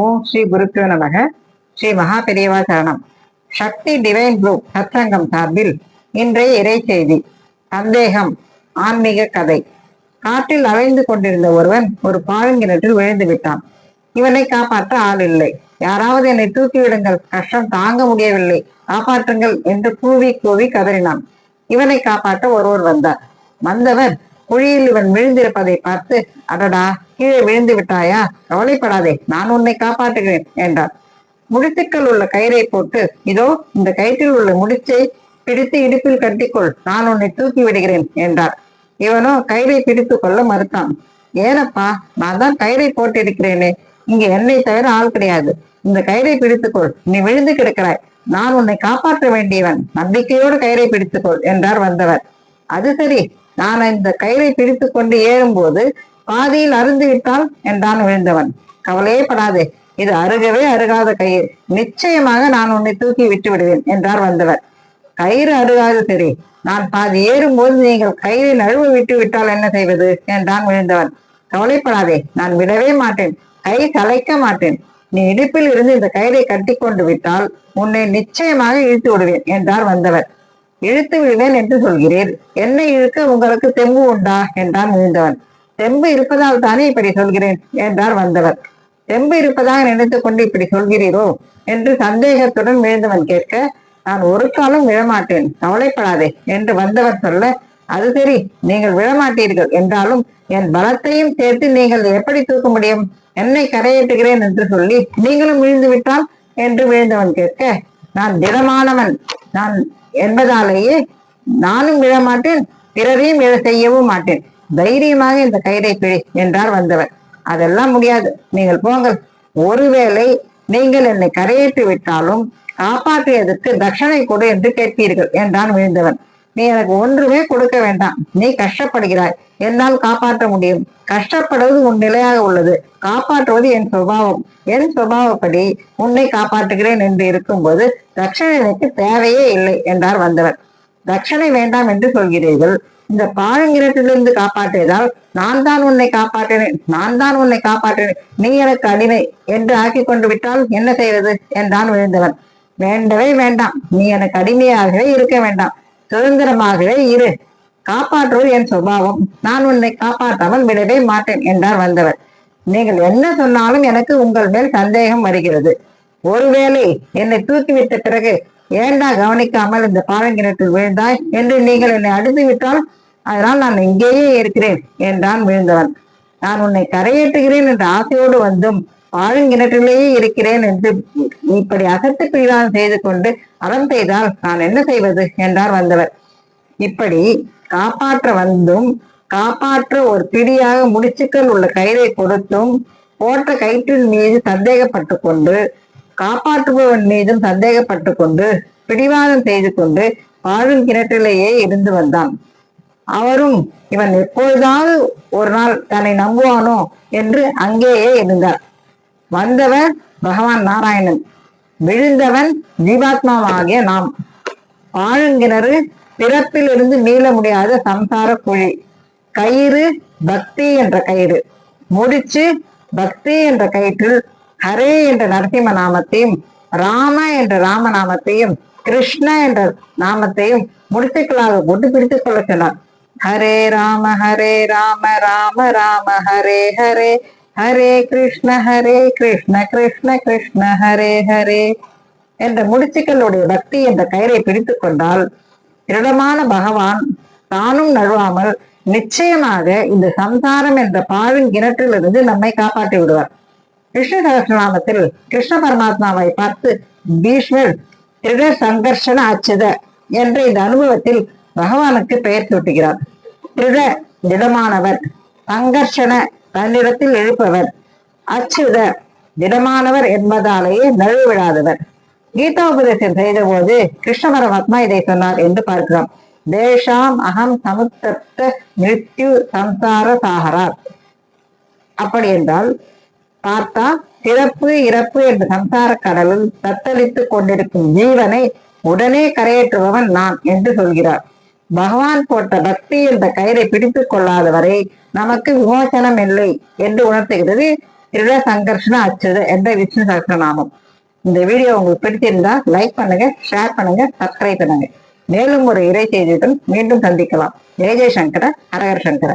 ஓம் ஸ்ரீ குருப்பியோ நமக. ஸ்ரீ மகா பெரியவா சரணம். சக்தி டிவைன் குரூப் சத்சங்கம் சார்பில் இன்றைய இறை செய்தி. சந்தேகம் ஆன்மீக கதை. காற்றில் அலைந்து கொண்டிருந்த ஒருவன் ஒரு பாழுங்கிணற்றில் விழுந்து விட்டான். இவனை காப்பாற்ற ஆள் இல்லை. யாராவது என்னை தூக்கிவிடுங்கள் கஷ்டம் தாங்க முடியவில்லை. காப்பாற்றுங்கள் என்று கூவி கூவி கதறினான். இவனை காப்பாற்ற ஒருவர் வந்தார். வந்தவர் குழியில் இவன் விழுந்திருப்பதை பார்த்து அடடா கீழே விழுந்து விட்டாயா? கவலைப்படாதே நான் உன்னை காப்பாற்றுகிறேன் என்றார். முடிச்சுக்கள் உள்ள கயிறை போட்டு இதோ இந்த கயிற்றில் உள்ள முடிச்சை பிடித்து இடுப்பில் கட்டிக்கொள் நான் உன்னை தூக்கி விடுகிறேன் என்றார். இவனோ கயிறை பிடித்து கொள்ள மறுத்தான். ஏனப்பா நான் தான் கயிறை போட்டிருக்கிறேனே இங்க என்னை தவிர ஆள் கிடையாது. இந்த கயிறை பிடித்துக்கொள் நீ விழுந்து கிடக்கிறாய். நான் உன்னை காப்பாற்ற வேண்டியவன். நம்பிக்கையோடு கயிறை பிடித்துக்கொள் என்றார் வந்தவர். அது சரி நான் இந்த கயிறை பிடித்து கொண்டு ஏறும்போது பாதியில் அருந்து விட்டால் என்றான் விழுந்தவன். கவலையே படாதே. இது அருகவே அருகாத கயிறு. நிச்சயமாக நான் உன்னை தூக்கி விட்டு விடுவேன் என்றார் வந்தவர். கயிறு அருகாது சரி நான் பாதி ஏறும்போது நீங்கள் கயிறை நழுவ விட்டு விட்டால் என்ன செய்வது என்றான் விழுந்தவன். கவலைப்படாதே. நான் விடவே மாட்டேன். கை கலைக்க மாட்டேன். நீ இடுப்பில் இருந்து இந்த கயிறை கட்டி கொண்டு விட்டால் உன்னை நிச்சயமாக இழுத்து விடுவேன் என்றார் வந்தவர். இழுத்து விடுவேன் என்று சொல்கிறீர் என்னை இழுக்க உங்களுக்கு தெம்பு உண்டா? என்றான் விழுந்தவன் தெம்பு இருப்பதால் தானே இப்படி சொல்கிறேன்? என்றார் வந்தவர். தெம்பு இருப்பதாக நினைத்து கொண்டு இப்படி சொல்கிறீரோ? என்று சந்தேகத்துடன் விழுந்தவன் கேட்க நான் ஒரு காலம் விழமாட்டேன். கவலைப்படாதே என்று வந்தவர் சொல்ல அது சரி நீங்கள் விழமாட்டீர்கள் என்றாலும் என் பலத்தையும் சேர்த்து நீங்கள் எப்படி தூக்க முடியும்? என்னை கரையேற்றுகிறேன் என்று சொல்லி நீங்களும் விழுந்து விட்டால் என்று விழுந்தவன் கேட்க நான் திடமானவன் நான் என்பதாலேயே நானும் விழமாட்டேன் பிறரையும் விழ செய்யவும் மாட்டேன். தைரியமாக இந்த கயிறை பிழை என்றார் வந்தவர். அதெல்லாம் முடியாது. நீங்கள் போங்கள். ஒருவேளை நீங்கள் என்னை கரையேற்றி விட்டாலும் காப்பாற்றியதற்கு தட்சணை கொடு என்று கேட்பீர்கள் என்றான் விழுந்தவன். நீ எனக்கு ஒன்றுமே கொடுக்க வேண்டாம். நீ கஷ்டப்படுகிறாய். என்னால் காப்பாற்ற முடியும். கஷ்டப்படுவது உன் நிலையாக உள்ளது. காப்பாற்றுவது என் சுபாவம். என் சுபாவப்படி உன்னை காப்பாற்றுகிறேன் என்று இருக்கும்போது தட்சணனுக்கு எனக்கு தேவையே இல்லை என்றார் வந்தவர். தட்சணை வேண்டாம் என்று சொல்கிறீர்கள். இந்த பாழங்கிரத்திலிருந்து காப்பாற்றியதால் நான் தான் உன்னை காப்பாற்றினேன். நான் தான் உன்னை காப்பாற்றினேன். நீ எனக்கு அடிமை என்று ஆக்கி கொண்டு விட்டால் என்ன செய்வது? என்றான் விழுந்தவன். வேண்டவே வேண்டாம். நீ எனக்கு அடிமையாகவே இருக்க வேண்டாம். சுதந்திரமாகவே இரு. காப்பாற்றுவது என் சுபாவம். நான் உன்னை காப்பாற்றாமல் விடவே மாட்டேன் என்றார் வந்தவர். நீங்கள் என்ன சொன்னாலும் எனக்கு உங்கள் மேல் சந்தேகம் வருகிறது. ஒருவேளை என்னை தூக்கிவிட்ட பிறகு ஏண்டா கவனிக்காமல் இந்த பாலங்கிணற்றில் விழுந்தாய் என்று நீங்கள் என்னை அடித்து விட்டால் அதனால் நான் இங்கேயே இருக்கிறேன் என்றான் விழுந்தவன். நான் உன்னை கரையேற்றுகிறேன் என்ற ஆசையோடு வந்தும் பாழுங்கிணற்றிலேயே இருக்கிறேன் என்று இப்படி அகத்து பிரீடானம் செய்து கொண்டு அறம் செய்தால் நான் என்ன செய்வது என்றார் வந்தவர். இப்படி காப்பாற்ற வந்தும் காப்பாற்ற ஒரு பிடியாக முடிச்சுக்கள் உள்ள கயிறை கொடுத்தும் போட்ட கயிற்றின் மீது சந்தேகப்பட்டு கொண்டு காப்பாற்றுபவன் மீதும் சந்தேகப்பட்டு கொண்டு பிடிவாதம் செய்து கொண்டு பாழும் கிணற்றிலேயே இருந்து வந்தான். அவரும் இவன் எப்பொழுதாவது ஒரு நாள் தன்னை நம்புவானோ? என்று அங்கேயே இருந்தார். வந்தவர் பகவான் நாராயணன். விழுந்தவன் ஜீவாத்மாவாகிய நாம். ஆளுங்கிணறு பிறப்பிலிருந்து மீள முடியாத சம்சார குழி. கயிறு பக்தி என்ற கயிறு. முடிச்சு பக்தி என்ற கயிற்றில் ஹரே என்ற நரசிம்ம நாமத்தையும் ராம என்ற ராம நாமத்தையும் கிருஷ்ண என்ற நாமத்தையும் முடிச்சுக்களாக கொண்டு பிடித்துக் கொள்ள சொன்னார். ஹரே ராம ஹரே ராம ராம ராம ஹரே ஹரே. ஹரே கிருஷ்ண ஹரே கிருஷ்ண கிருஷ்ண கிருஷ்ண ஹரே ஹரே என்ற முடிச்சுக்களுடைய பக்தி என்ற கயிறை பிடித்து கொண்டால் திருடமான பகவான் தானும் நழுவாமல் நிச்சயமாக இந்த சம்சாரம் என்ற பாவின் கிணற்றிலிருந்து நம்மை காப்பாற்றி விடுவார். கிருஷ்ண சகசிரநாமத்தில் கிருஷ்ண பரமாத்மாவை பார்த்து பீஷ்மர் திருட சங்கர்ஷன ஆச்சத என்ற இந்த அனுபவத்தில் பகவானுக்கு பெயர் சூட்டுகிறார். திருட திடமானவர் சங்கர்ஷன தன்னிடத்தில் எழுப்பவர். அச்சுத திடமானவர் என்பதாலேயே நழுவிடாதவர் கீதா செய்த போது கிருஷ்ண பரமாத்மா இதை சொன்னார் என்று பார்க்கிறோம். தேஷாம் அகம் சமுத்தப்த மிருத்யு சம்சார சாகரார். அப்படி என்றால் பார்த்தா பிறப்பு இறப்பு என்ற சம்சார கடலில் தத்தளித்துக் கொண்டிருக்கும் ஜீவனை உடனே கரையேற்றுபவன் நான் என்று சொல்கிறார். பகவான் போட்ட பக்தி என்ற கயிறை பிடித்துக் கொள்ளாதவரை நமக்கு விமோசனம் இல்லை என்று உணர்த்துகிறது திருட சங்கர்ஷன அச்சுத என்ற விஷ்ணு சகஸ்ரநாமம் இந்த வீடியோ உங்களுக்கு பிடிச்சிருந்தா லைக் பண்ணுங்க ஷேர் பண்ணுங்க சப்ஸ்கிரைப் பண்ணுங்க. மேலும் ஒரு இறை செய்தியுடன் மீண்டும் சந்திக்கலாம். ஜெய ஜெயசங்கர ஹரஹர சங்கர.